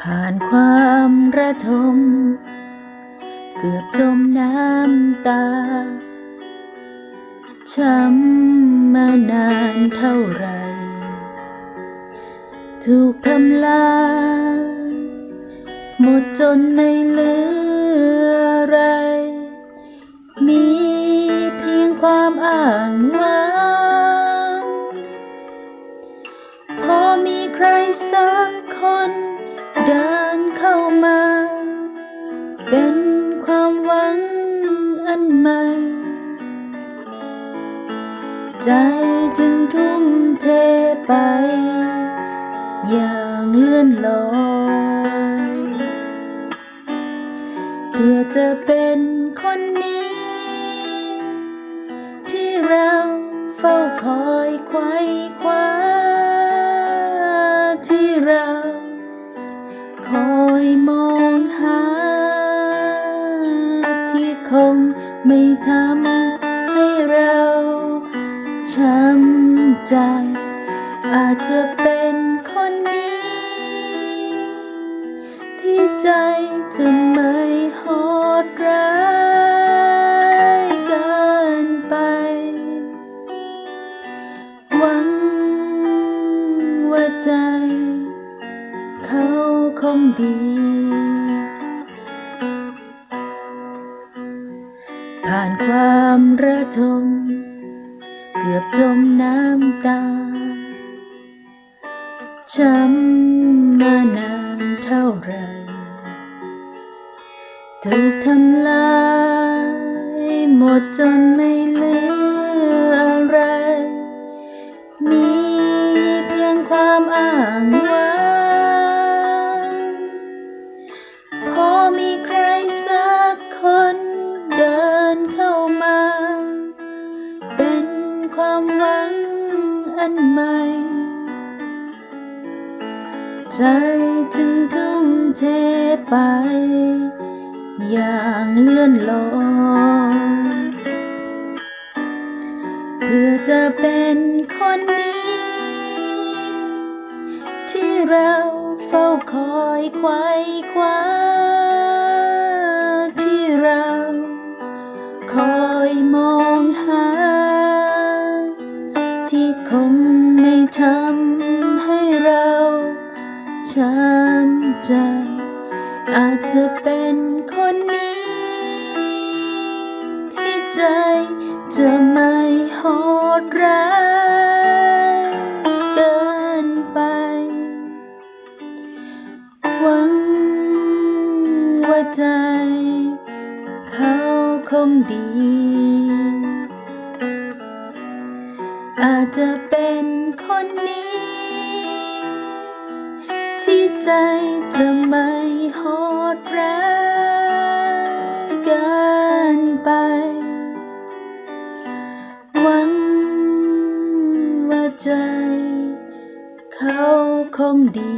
ผ่านความระทม เกือบจมน้ำตา ช้ำมานานเท่าไร ถูกทำลายหมดจนไม่เหลืออะไร มีเพียงความอ้างว้างพอมีใครสักคน เดินเข้ามา เป็นความหวังอันใหม่ ใจจึงทุ่มเทไป อย่างเลื่อนลอยเพื่อจะเป็นคนนี้ ที่เราเฝ้าคอยไขว้คว้าที่เรา มองหา ที่คงไม่ทำให้เราช้ำใจ อาจจะเป็นคนนี้ที่ใจจะไม่โหดร้ายเกินไป หวังว่าใจ เขา คงดี ผ่านความระทม เกือบจมน้ำตา ช้ำมานานเท่าไรถูกทำลาย หมดจนไม่เหลือ ความหวังอันใหม่ ใจจึงทุ่มเทไป อย่างเลื่อนลอยเพื่อจะเป็นคนนี้ที่เราเฝ้าคอยไขว้คว้า ที่คงไม่ทำให้เราช้ำใจ อาจจะเป็นคนนี้ ที่ใจจะไม่โหดร้ายเกินไป หวังว่าใจ เขาคงดี อาจจะเป็นคนนี้ ที่ใจจะไม่โหดร้ายเกินไป หวังว่าใจ เขาคงดี